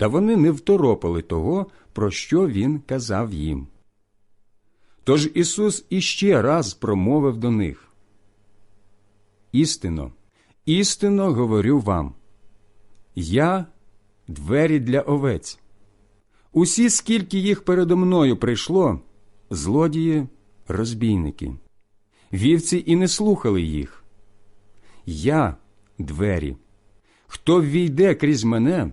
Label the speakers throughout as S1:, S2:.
S1: та вони не второпали того, про що Він казав їм. Тож Ісус іще раз промовив до них Істинно, істинно говорю вам Я двері для овець. Усі, скільки їх передо мною прийшло, злодії, розбійники. Вівці і не слухали їх. Я двері. Хто ввійде крізь мене,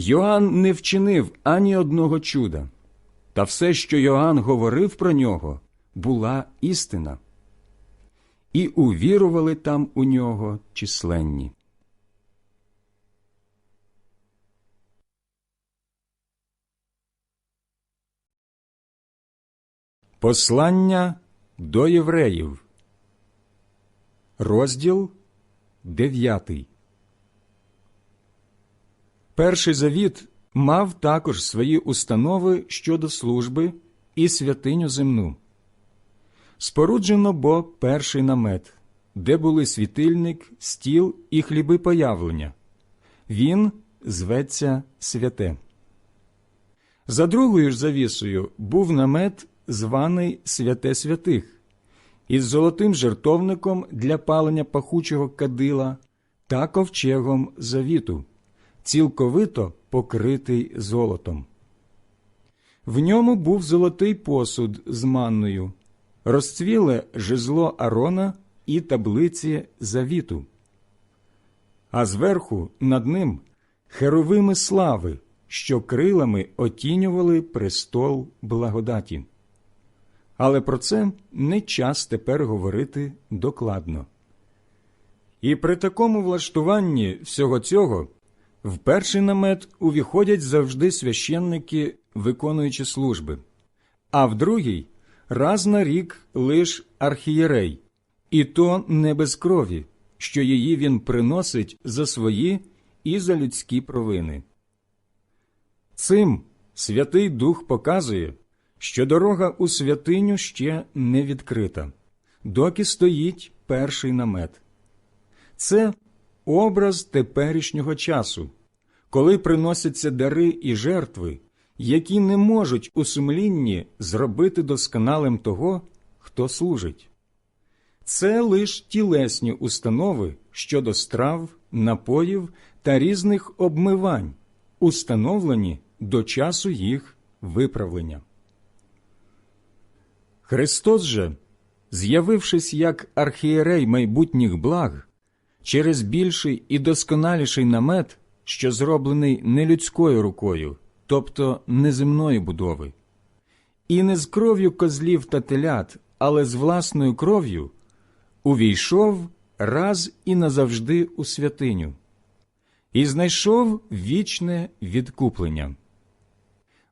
S1: Йоанн не вчинив ані одного чуда, та все, що Йоанн говорив про нього, була істина. І увірували там у нього численні. Послання до євреїв, розділ 9 Перший завіт мав також свої установи щодо служби і святиню земну. Споруджено бо перший намет, де були світильник, стіл і хліби появлення. Він зветься святе. За другою ж завісою був намет званий Святе Святих, із золотим жертовником для палення пахучого кадила та ковчегом завіту, цілковито покритий золотом. В ньому був золотий посуд з манною, розцвіле жезло Арона і таблиці завіту. А зверху над ним херовими слави, що крилами отінювали престол благодаті але про це не час тепер говорити докладно. І при такому влаштуванні всього цього в перший намет увіходять завжди священники, виконуючи служби, а в другий раз на рік лиш архієрей, і то не без крові, що її він приносить за свої і за людські провини. Цим Святий Дух показує, що дорога у святиню ще не відкрита, доки стоїть перший намет. Це образ теперішнього часу, коли приносяться дари і жертви, які не можуть у сумлінні зробити досконалим того, хто служить. Це лиш тілесні установи щодо страв, напоїв та різних обмивань, установлені до часу їх виправлення. Христос же, з'явившись як архієрей майбутніх благ, через більший і досконаліший намет, що зроблений не людською рукою, тобто неземної будови, і не з кров'ю козлів та телят, але з власною кров'ю, увійшов раз і назавжди у святиню, і знайшов вічне відкуплення.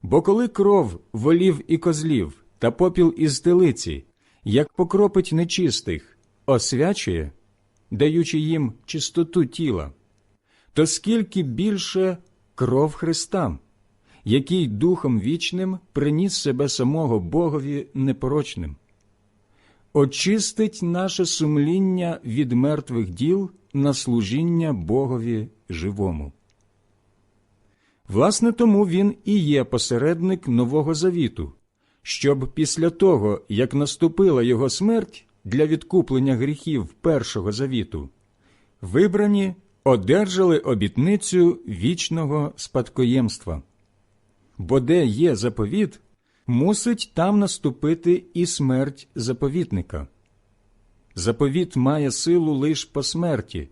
S1: Бо коли кров волів і козлів та попіл із телиці, як покропить нечистих, освячує, даючи їм чистоту тіла, то скільки більше кров Христа, який Духом вічним приніс себе самого Богові непорочним, очистить наше сумління від мертвих діл на служіння Богові живому. Власне, тому він і є посередник Нового Завіту, щоб після того, як наступила його смерть для відкуплення гріхів Першого завіту, вибрані одержали обітницю вічного спадкоємства. Бо де є заповіт, мусить там наступити і смерть заповітника. заповіт має силу лиш по смерті,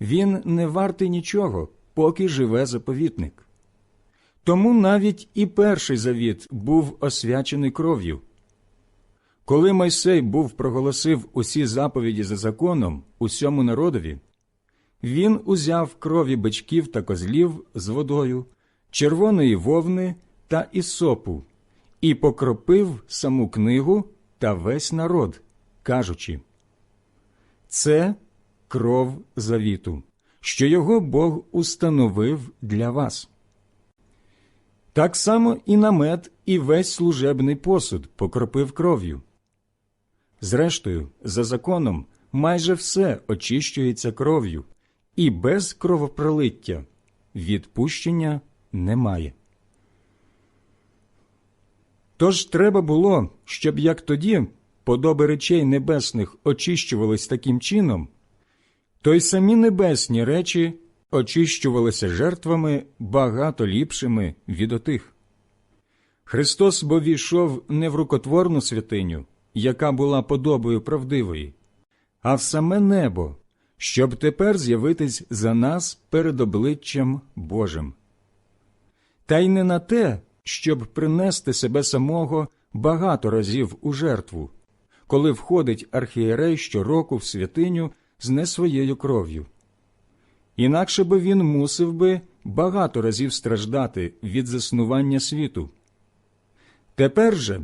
S1: він не вартий нічого, поки живе заповітник. Тому навіть і перший завіт був освячений кров'ю. Коли Мойсей був проголосив усі заповіді за законом усьому народові, він узяв крові бичків та козлів з водою, червоної вовни та ісопу і покропив саму книгу та весь народ, кажучи Це кров завіту, що його Бог установив для вас. Так само і намет, і весь служебний посуд покропив кров'ю. Зрештою, за законом, майже все очищується кров'ю, і без кровопролиття відпущення немає. Тож треба було, щоб як тоді подоби речей небесних очищувались таким чином, то й самі небесні речі очищувалися жертвами багато ліпшими від отих. Христос бо війшов не в рукотворну святиню, яка була подобою правдивої, а в саме небо, щоб тепер з'явитись за нас перед обличчям Божим. Та й не на те, щоб принести себе самого багато разів у жертву, коли входить архієрей щороку в святиню з не своєю кров'ю. Інакше би він мусив би багато разів страждати від заснування світу. Тепер же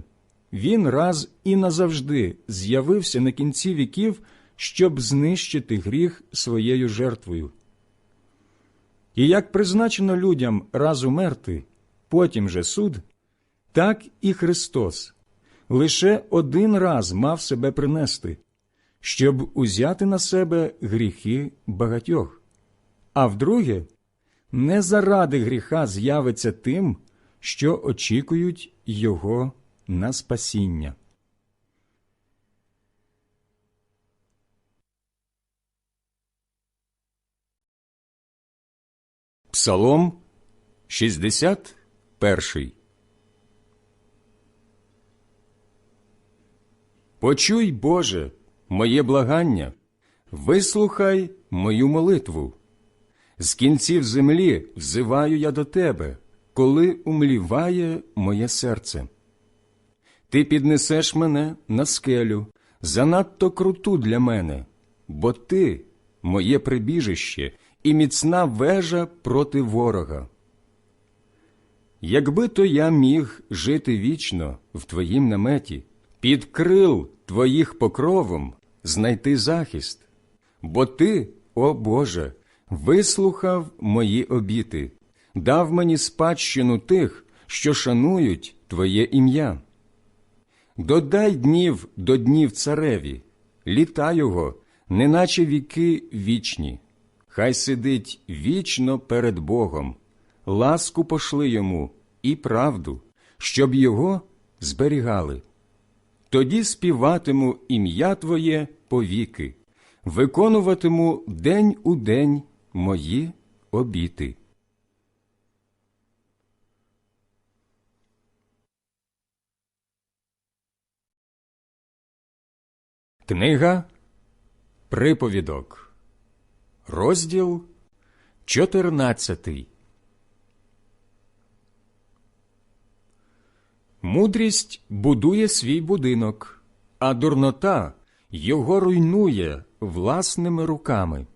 S1: він раз і назавжди з'явився на кінці віків, щоб знищити гріх своєю жертвою. І як призначено людям раз умерти, потім же суд, так і Христос лише один раз мав себе принести, щоб узяти на себе гріхи багатьох, а вдруге, не заради гріха з'явиться тим, що очікують Його на спасіння. Псалом 61 Почуй, Боже, моє благання, вислухай мою молитву. З кінців землі взиваю я до Тебе, коли умліває моє серце. Ти піднесеш мене на скелю, занадто круту для мене, бо ти моє прибіжище і міцна вежа проти ворога. Якби то я міг жити вічно в твоїм наметі, під крил твоїх покровом знайти захист, бо ти, о Боже, вислухав мої обіти, дав мені спадщину тих, що шанують Твоє ім'я. Додай днів до днів цареві, літа його, неначе віки вічні. Хай сидить вічно перед Богом, ласку пошли йому і правду, щоб його зберігали. Тоді співатиму ім'я Твоє повіки, виконуватиму день у день мої обіти. Книга Приповідок, розділ 14 Мудрість будує свій будинок, а дурнота його руйнує власними руками.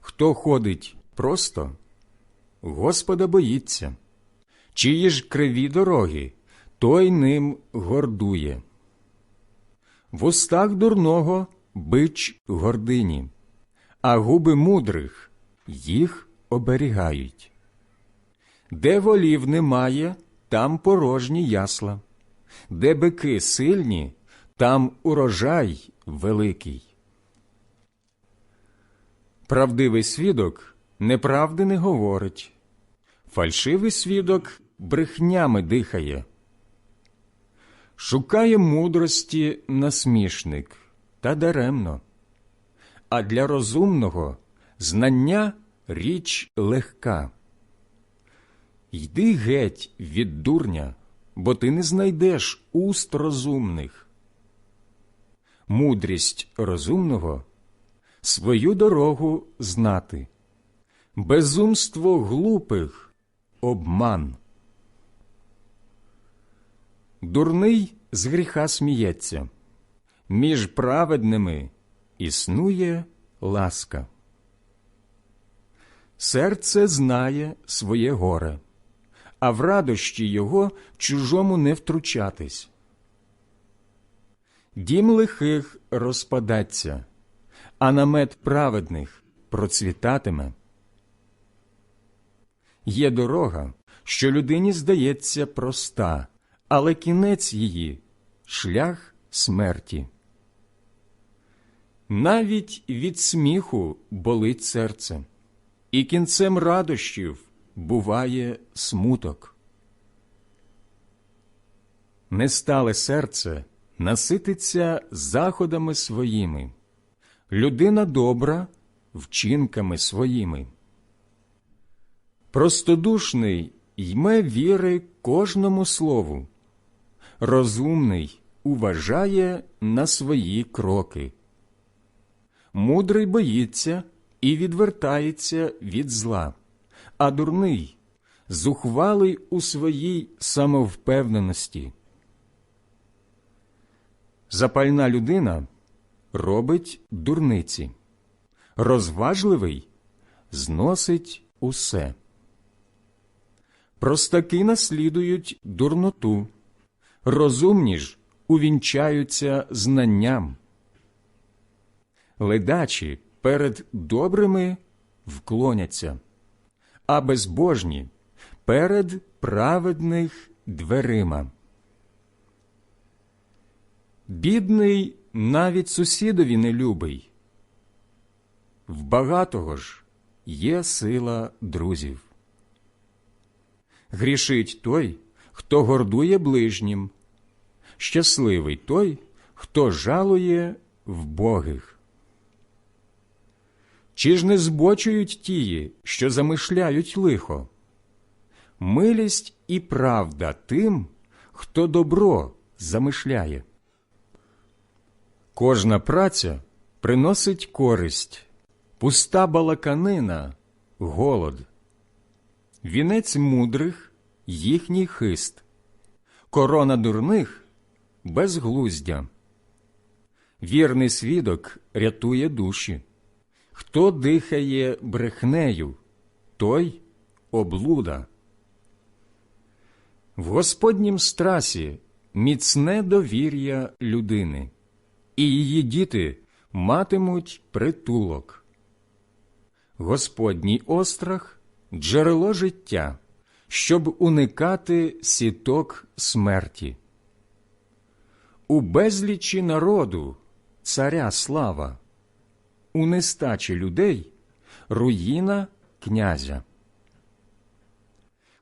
S1: Хто ходить просто, Господа боїться, чиї ж криві дороги, той ним гордує. В устах дурного бич гордині, а губи мудрих їх оберігають. Де волів немає, там порожні ясла, де бики сильні, там урожай великий. Правдивий свідок неправди не говорить, фальшивий свідок брехнями дихає. Шукає мудрості насмішник та даремно, а для розумного знання річ легка. Йди геть від дурня, бо ти не знайдеш уст розумних. мудрість розумного свою дорогу знати, безумство глупих обман. Дурний з гріха сміється, між праведними існує ласка. Серце знає своє горе, а в радощі його чужому не втручатись. Дім лихих розпадаться, а намет праведних процвітатиме. Є дорога, що людині здається проста, але кінець її шлях смерті. Навіть від сміху болить серце, і кінцем радощів буває смуток. Нестале серце насититься заходами своїми, людина добра вчинками своїми. Простодушний йме віри кожному слову, розумний уважає на свої кроки. Мудрий боїться і відвертається від зла, а дурний зухвалий у своїй самовпевненості. Запальна людина робить дурниці, розважливий зносить усе. Простаки наслідують дурноту, розумні ж увінчаються знанням. Ледачі перед добрими вклоняться, а безбожні перед праведних дверима. Бідний навіть сусідові не любий. В багатого ж є сила друзів. Грішить той, хто гордує ближнім, щасливий той, хто жалує вбогих. Чи ж не збочують тії, що замишляють лихо? Милість і правда тим, хто добро замишляє. Кожна праця приносить користь, пуста балаканина голод. Вінець мудрих їхній хист, корона дурних безглуздя. Вірний свідок рятує душі. Хто дихає брехнею, той облуда. В Господнім страсі міцне довір'я людини, і її діти матимуть притулок. Господній острах джерело життя, щоб уникати сіток смерті. У безлічі народу царя слава у нестачі людей руїна князя.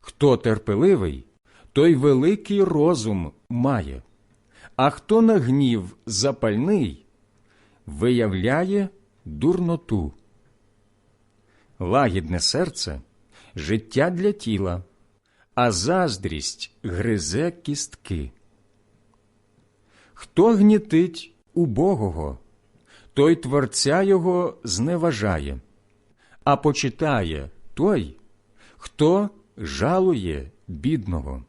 S1: Хто терпеливий, той великий розум має, а хто на гнів запальний, виявляє дурноту. Лагідне серце життя для тіла, а заздрість гризе кістки. Хто гнітить убогого, той Творця його зневажає, а почитає той, хто жалує бідного.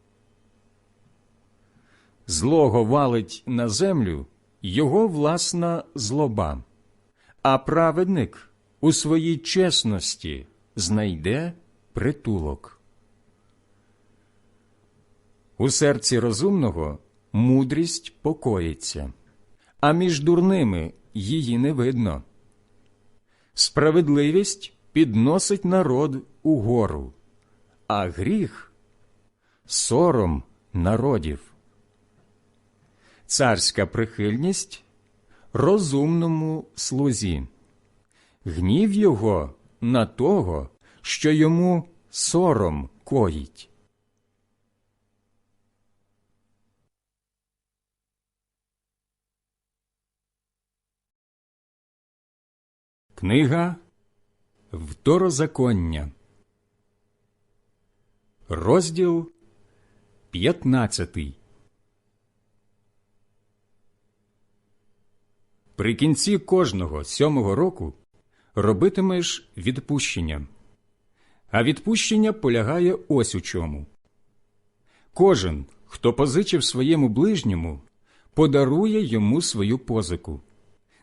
S1: Злого валить на землю його власна злоба, а праведник у своїй чесності знайде притулок. У серці розумного мудрість покоїться, а між дурними її не видно. Справедливість підносить народ угору, а гріх сором народів. Царська прихильність розумному слузі, гнів його на того, що йому сором коїть. Книга Второзаконня, розділ 15 При кінці кожного сьомого року робитимеш відпущення. А відпущення полягає ось у чому. Кожен, хто позичив своєму ближньому, подарує йому свою позику,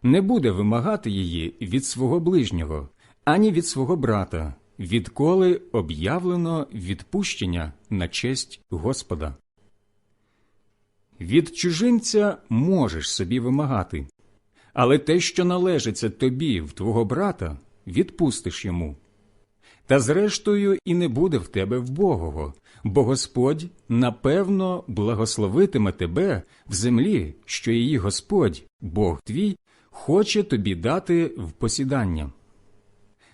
S1: не буде вимагати її від свого ближнього, ані від свого брата, відколи об'явлено відпущення на честь Господа. Від чужинця можеш собі вимагати, але те, що належиться тобі в твого брата, відпустиш йому. Та зрештою і не буде в тебе вбогого, бо Господь напевно благословитиме тебе в землі, що її Господь, Бог твій, хоче тобі дати в посідання.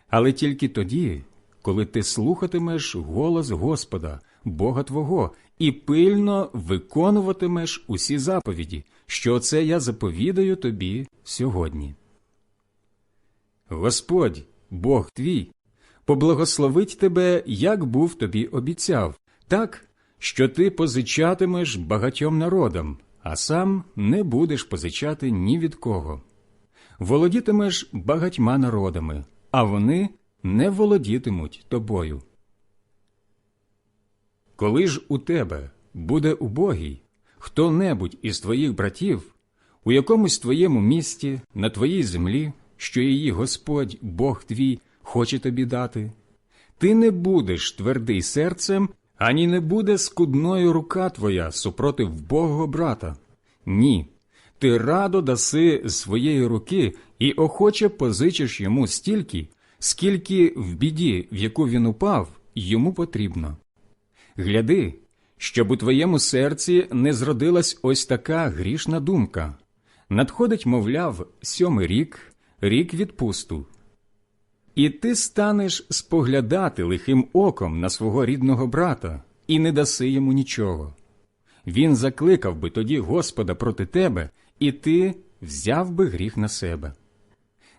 S1: Але тільки тоді, коли ти слухатимеш голос Господа, Бога Твого, і пильно виконуватимеш усі заповіді, що це я заповідаю тобі сьогодні. Господь, Бог твій, поблагословить тебе, як був тобі обіцяв, так, що ти позичатимеш багатьом народам, а сам не будеш позичати ні від кого. Володітимеш багатьма народами, а вони не володітимуть тобою. Коли ж у тебе буде убогий хто небудь із твоїх братів у якомусь твоєму місті, на твоїй землі, що її Господь, Бог твій, хоче тобі дати, ти не будеш твердий серцем, ані не буде скудною рука твоя супроти вбогого брата. Ні, ти радо даси своєї руки і охоче позичиш йому стільки, скільки в біді, в яку він упав, йому потрібно. Гляди, щоб у твоєму серці не зродилась ось така грішна думка. Надходить, мовляв, сьомий рік, рік відпусту. І ти станеш споглядати лихим оком на свого рідного брата і не даси йому нічого. Він закликав би тоді Господа проти тебе, і ти взяв би гріх на себе.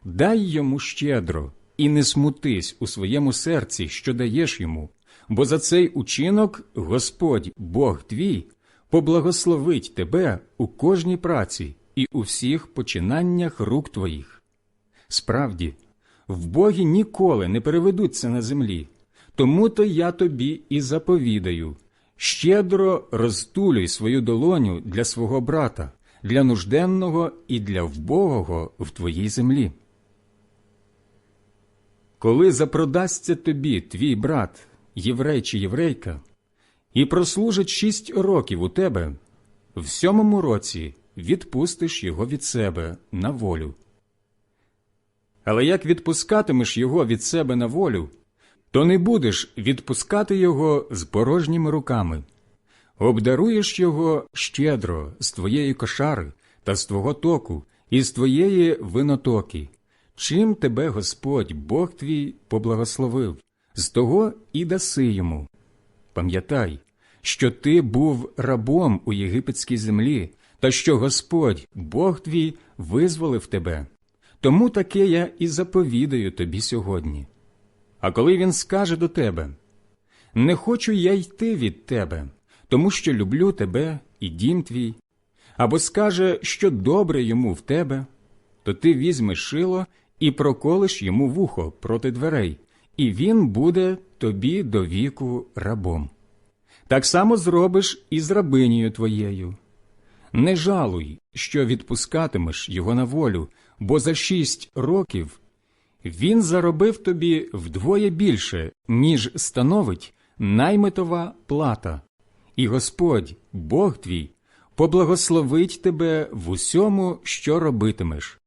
S1: Дай йому щедро і не смутись у своєму серці, що даєш йому, бо за цей учинок Господь, Бог твій, поблагословить тебе у кожній праці і у всіх починаннях рук твоїх. Справді, в Богі ніколи не переведуться на землі, тому то я тобі і заповідаю щедро розтулюй свою долоню для свого брата, для нужденного і для вбогого в твоїй землі. Коли запродасться тобі твій брат, єврей чи єврейка, і прослужить шість років у тебе, в сьомому році відпустиш його від себе на волю. Але як відпускатимеш його від себе на волю, то не будеш відпускати його з порожніми руками, обдаруєш його щедро з твоєї кошари та з твого току і з твоєї винотоки, чим тебе Господь Бог твій поблагословив, з того і даси йому. Пам'ятай, що ти був рабом у єгипетській землі, та що Господь, Бог твій, визволив тебе. Тому таке я і заповідаю тобі сьогодні. А коли він скаже до тебе Не хочу я йти від тебе, тому що люблю тебе і дім твій, або скаже, що добре йому в тебе, то ти візьмеш шило і проколиш йому вухо проти дверей, і він буде тобі до віку рабом. Так само зробиш і з рабинею твоєю. Не жалуй, що відпускатимеш його на волю, бо за шість років він заробив тобі вдвоє більше, ніж становить наймитова плата, і Господь, Бог твій, поблагословить тебе в усьому, що робитимеш.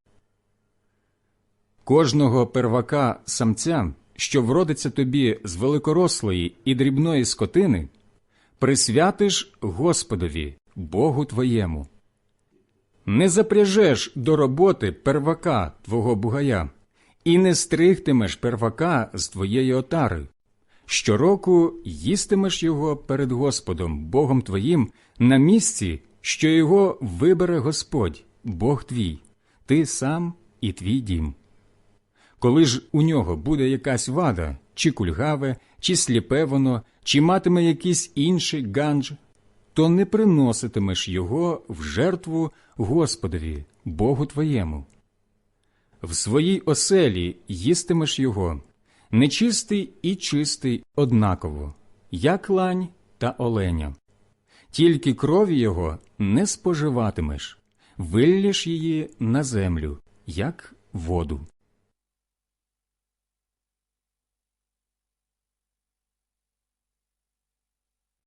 S1: Кожного первака самця, що вродиться тобі з великорослої і дрібної скотини, присвятиш Господові, Богу твоєму. Не запряжеш до роботи первака твого бугая, і не стригтимеш первака з твоєї отари. Щороку їстимеш його перед Господом, Богом твоїм, на місці, що його вибере Господь, Бог твій, ти сам і твій дім. Коли ж у нього буде якась вада, чи кульгаве, чи сліпе воно, чи матиме якийсь інший ганж, то не приноситимеш його в жертву Господові, Богу твоєму. В своїй оселі їстимеш його, нечистий і чистий однаково, як лань та оленя. Тільки крові його не споживатимеш, виллєш її на землю, як воду.